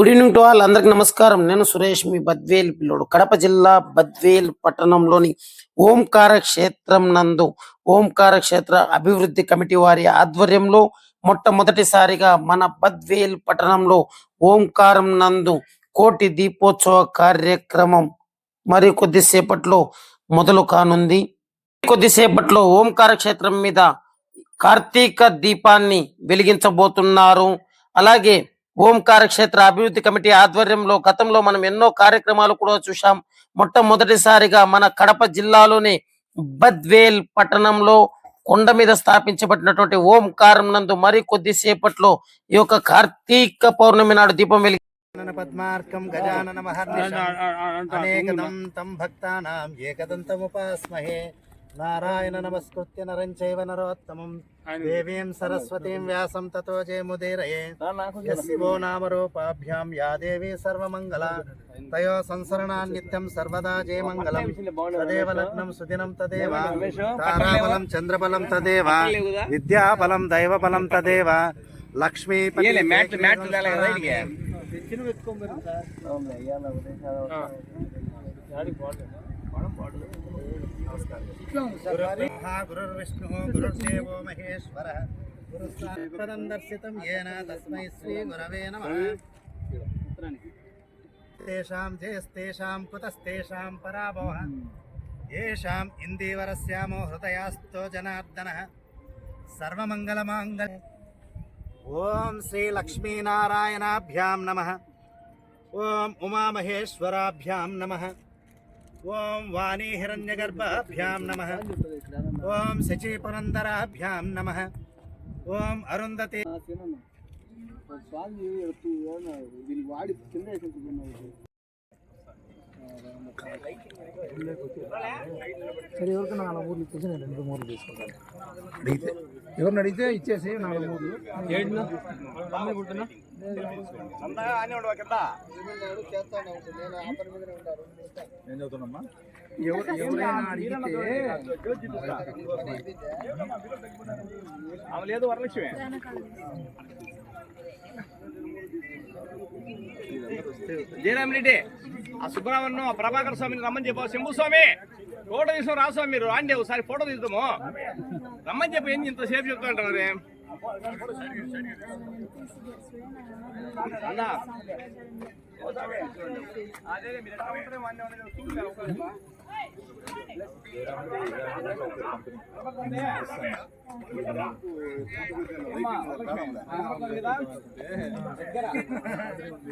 Good evening to all అందరికి నమస్కారం. నేను సురేష్ మీ బద్వేల్ పిల్లోడు. కడప జిల్లా బద్వేల్ పట్టణంలోని ఓంకార క్షేత్రం నందు ఓంకార క్షేత్ర అభివృద్ధి కమిటీ వారి ఆధ్వర్యంలో మొట్టమొదటిసారిగా మన బద్వేల్ పట్టణంలో ఓంకారం నందు కోటి దీపోత్సవ కార్యక్రమం మరి కొద్దిసేపట్లో మొదలు కానుంది. కొద్దిసేపట్లో ఓంకార క్షేత్రం మీద కార్తీక దీపాన్ని వెలిగించబోతున్నారు. అలాగే ఓంకార క్షేత్ర అభివృద్ధి కమిటీ ఆధ్వర్యంలో గతంలో మనం ఎన్నో కార్యక్రమాలు కూడా చూశాం మొట్టమొదటిసారిగా మన కడప జిల్లాలోని బద్వేల్ పట్టణంలో కొండ మీద స్థాపించబడినటువంటి ఓంకారం నందు మరి కొద్దిసేపట్లో ఈ యొక్క కార్తీక పౌర్ణమి నాడు దీపం వెలిగి పద్మార్కం గజానన మహర్నిశం అనేకదం తం భక్తానాం ఏకదంతముపాస్మహే నారాయణ నమస్కృత్య నరం చైవ నరోత్తమం. దేవీం సరస్వతీం వ్యాసం తతో జయముదీరయే. యస్వో నామరూపాభ్యాం యా దేవీ సర్వమంగళ. తయో సంసరణాన్ నిత్యం సర్వదా జయమంగళం. తదేవ లగ్నం సుదినం తదేవ. తారాబలం చంద్రబలం తదేవ. విద్యాబలం దైవబలం తదేవ. లక్ష్మీ गुरुर्विष्णुः गुरुर्देवो महेश्वरः। गुरुस्तापदं दर्शितं येन तस्मै श्रीगुरवे नमः। तेषां जयस्तेषां कुतस्तेषां पराभवः। हृदयास्तो जनार्दनः। सर्वमङ्गलमाङ्गल ॐ श्रीलक्ष्मीनारायणाभ्यां नमः। ॐ ఓం వాణీ హిరణ్యగర్భాభ్యాం నమ. ఓం శచీపురందరాభ్యాం నమ. ఓం అరుంధతి వాడి కింద సరే ఎవరికైనా నాలుగు ఊర్లు ఇచ్చేసి నేను రెండు మూర్లు తీసుకుంటాను. అడిగితే ఎవరిని అడిగితే ఇచ్చేసి నాలుగు ఊర్లు అడిగితే లేదు వరలక్ష్మి. జయరామ్ రెడ్డి ఆ సుబ్రహ్మణ్యం ఆ ప్రభాకర్ స్వామిని రమ్మని చెప్పు. శంభు స్వామి ఫోటో తీసుకుని రా స్వామి మీరు. రాండి ఒకసారి ఫోటో తీద్దాము. రమ్మని చెప్పి ఏంది ఇంతసేపు చెప్తా ఉంటారు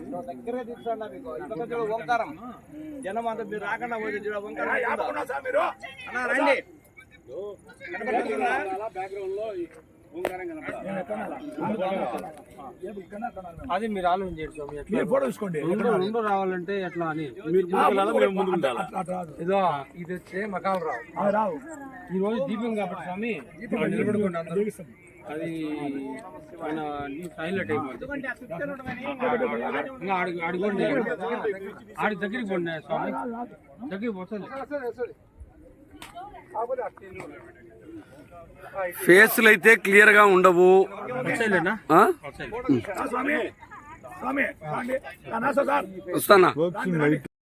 మీరు దగ్గరే తీసుకోండి మీకు ఓంకారం జనం అంతా మీరు రాకుండా పోతే చూడ ఓంకారం అన్న రండి కనపడుతుందా? అది మీరు ఆలోచన ఫోటో తీసుకోండి. రెండు రావాలంటే ఎట్లా అని. మీరు ఇదో ఇది వచ్చే మకాలు రావు. రావు. ఈ రోజు దీపం కాబట్టి స్వామి ఇక్కడ నిలబడుకోండి అందరూ. అది ఆయన హైలైట్ అయిపోయింది అడుగుండి ఆడి దగ్గరికి పోండి స్వామి. దగ్గరికి పోతుంది. ఫేస్లు అయితే క్లియర్గా ఉండవు? వస్తానా?